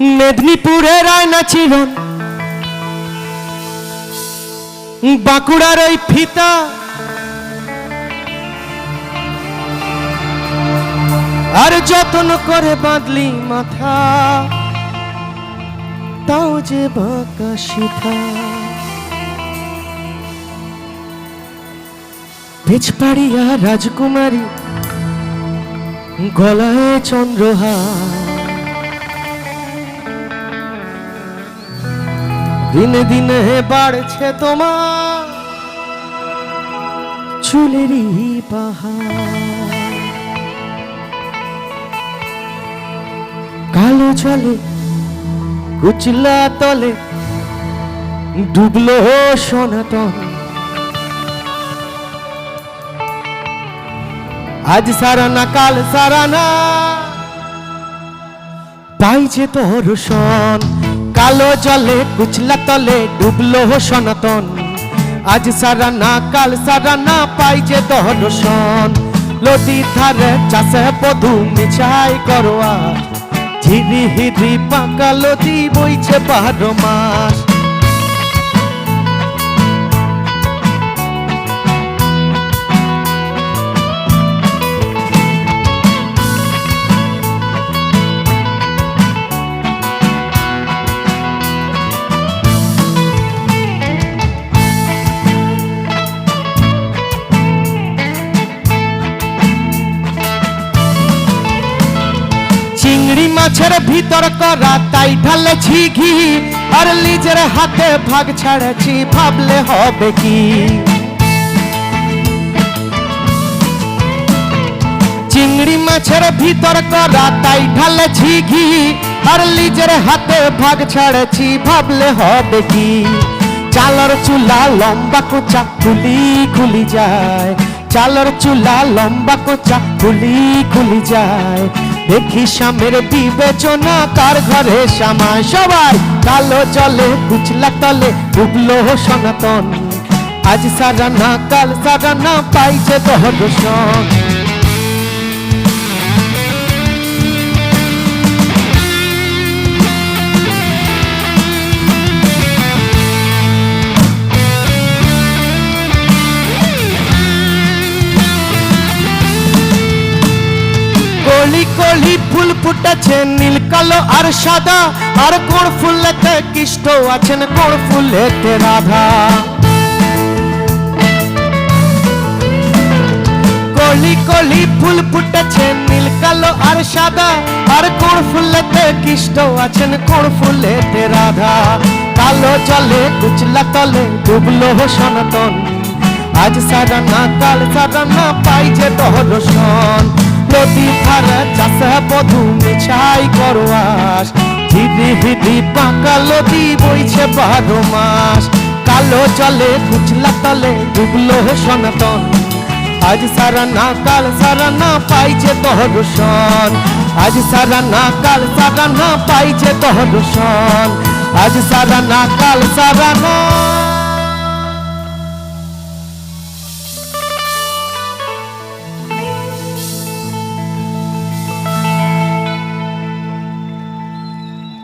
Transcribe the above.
মেদিনীপুরের আয়না ছিল। বাঁকুড়ার ওই ফিতা। আর যত্ন করে বাঁধলি মাথা, তাও যে বাঁকা সিথা বেচপাড়িয়া রাজকুমারী, গলায় চন্দ্রহার। দিনে দিনে বাড়ছে তোমার চুলেরই পাহাড়। কালো চলে, কুচলা তলে, ডুবলো সনাতন। আজ সারা না, কাল সারা না, পাইছে তোর সন কালো জলে কুচলা তলে ডুবলো সনাতন। আজ সারা না, কাল সারা না পাই যে দহন লদি ধারে চাষে বধু মিছাই করোয়া। ঝিরি হিরি পাকা লদি বইছে বারো মাস। চিংড়ি মাছের ভিতর করা, তাই ঢালেছি ঘি। আর লিজের হাতে ভাগ ছাড়েছি, ভাবলে হবে কি? চিংড়ি মাছের ভিতর করা, তাই ঢালেছি ঘি। আর লিজের হাতে ভাগ ছাড়েছি, ভাবলে হবে কি? চালর চুলা লম্বা কোচা খুলি খুলি যায়। চালর চুলা লম্বা কোচা খুলি খুলি যায়। দেখি স্বামের বিবেচনা, কার ঘরে শ্যামা? সবাই কালো জলে, কুচলা তলে ডুবলো সনাতন। আজ সারা না কাল সারা না পাইছে দহদূষণ কলি কলি ফুল ফুটেছে, নীল, কালো আর সাদা। আর কোন ফুলেতে কৃষ্ণ আছেন, কোন ফুলেতে রাধা? কলি কলি ফুল ফুটেছে, নীল, কালো আর সাদা। আর কোন ফুলেতে কৃষ্ণ আছেন, কোন ফুলেতে রাধা? কালো জলে, কুচলা তলে ডুবলো সনাতন। আজ সারা না কাল সারা না পাইছে দহরসন প্রতি ধারা চাষে বধু মিছাই করোয়াস হিদি হিদি পাকা লদি বইছে বারো মাস। কালো জলে কুচলা তলে ডুবলো সনাতন। আজ সারা না কাল সারা না পাইছে দহরসন আজ সারা না কাল সারা না পাইছে দহরসন আজ সারা না কাল সারা না